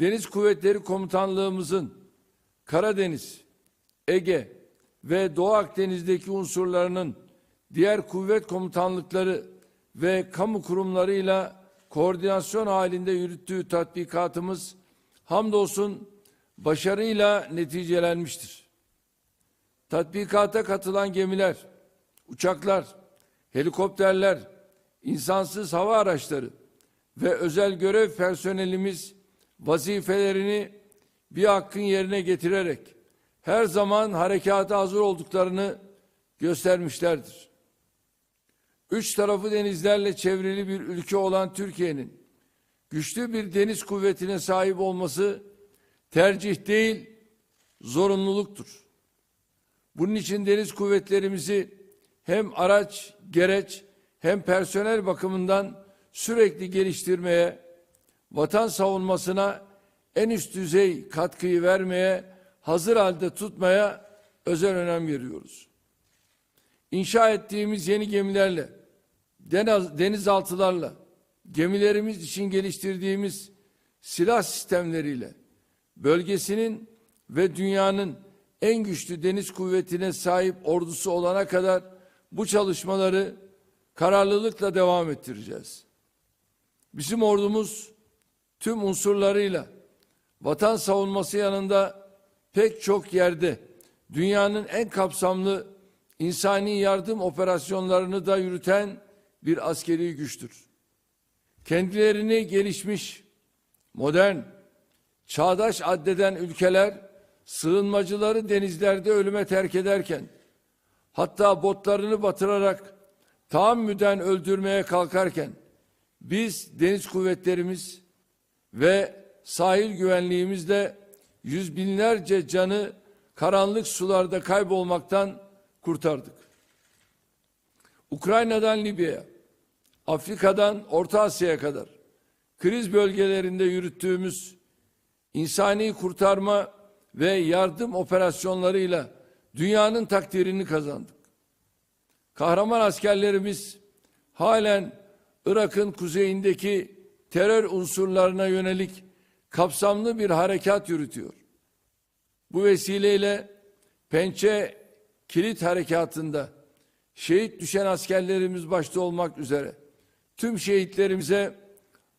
Deniz Kuvvetleri Komutanlığımızın Karadeniz, Ege ve Doğu Akdeniz'deki unsurlarının diğer kuvvet komutanlıkları ve kamu kurumlarıyla koordinasyon halinde yürüttüğü tatbikatımız hamdolsun başarıyla neticelenmiştir. Tatbikata katılan gemiler, uçaklar, helikopterler, insansız hava araçları ve özel görev personelimiz vazifelerini bir hakkın yerine getirerek her zaman harekata hazır olduklarını göstermişlerdir. Üç tarafı denizlerle çevrili bir ülke olan Türkiye'nin güçlü bir deniz kuvvetine sahip olması tercih değil, zorunluluktur. Bunun için deniz kuvvetlerimizi hem araç, gereç hem personel bakımından sürekli geliştirmeye, vatan savunmasına en üst düzey katkıyı vermeye, hazır halde tutmaya özel önem veriyoruz. İnşa ettiğimiz yeni gemilerle, deniz- denizaltılarla, gemilerimiz için geliştirdiğimiz silah sistemleriyle, bölgesinin ve dünyanın en güçlü deniz kuvvetine sahip ordusu olana kadar bu çalışmaları kararlılıkla devam ettireceğiz. Bizim ordumuz tüm unsurlarıyla vatan savunması yanında pek çok yerde dünyanın en kapsamlı insani yardım operasyonlarını da yürüten bir askeri güçtür. Kendilerini gelişmiş, modern, çağdaş addeden ülkeler sığınmacıları denizlerde ölüme terk ederken hatta botlarını batırarak tahammüden öldürmeye kalkarken biz deniz kuvvetlerimiz ve sahil güvenliğimizle yüz binlerce canı karanlık sularda kaybolmaktan kurtardık. Ukrayna'dan Libya'ya, Afrika'dan Orta Asya'ya kadar kriz bölgelerinde yürüttüğümüz insani kurtarma ve yardım operasyonlarıyla dünyanın takdirini kazandık. Kahraman askerlerimiz halen Irak'ın kuzeyindeki terör unsurlarına yönelik kapsamlı bir harekat yürütüyor. Bu vesileyle Pençe Kilit Harekatı'nda şehit düşen askerlerimiz başta olmak üzere tüm şehitlerimize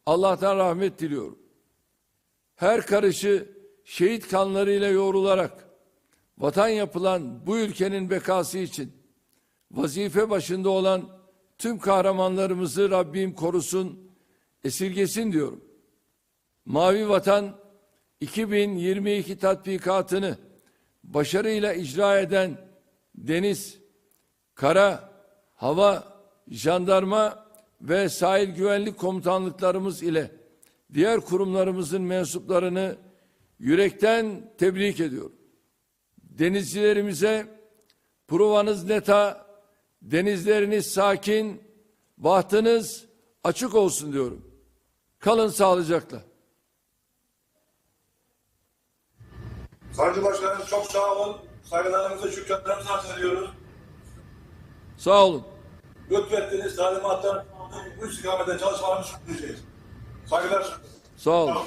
Allah'tan rahmet diliyorum. Her karışı şehit kanlarıyla yoğrularak vatan yapılan bu ülkenin bekası için vazife başında olan tüm kahramanlarımızı Rabbim korusun, esirgesin diyorum. Mavi Vatan 2022 tatbikatını başarıyla icra eden deniz, kara, hava, jandarma ve sahil güvenlik komutanlıklarımız ile diğer kurumlarımızın mensuplarını yürekten tebrik ediyorum. Denizcilerimize provanız neta, denizleriniz sakin, bahtınız açık olsun diyorum. Kalın sağlıcakla. Savcı Başkanım çok sağ olun. Saygılarımızı, şükranlarımızı arz ediyoruz. Sağ olun. Lütfettiniz talimatlar bu istikamette çalışmalarımızı sürdüreceğiz. Saygılar. Sağ olun.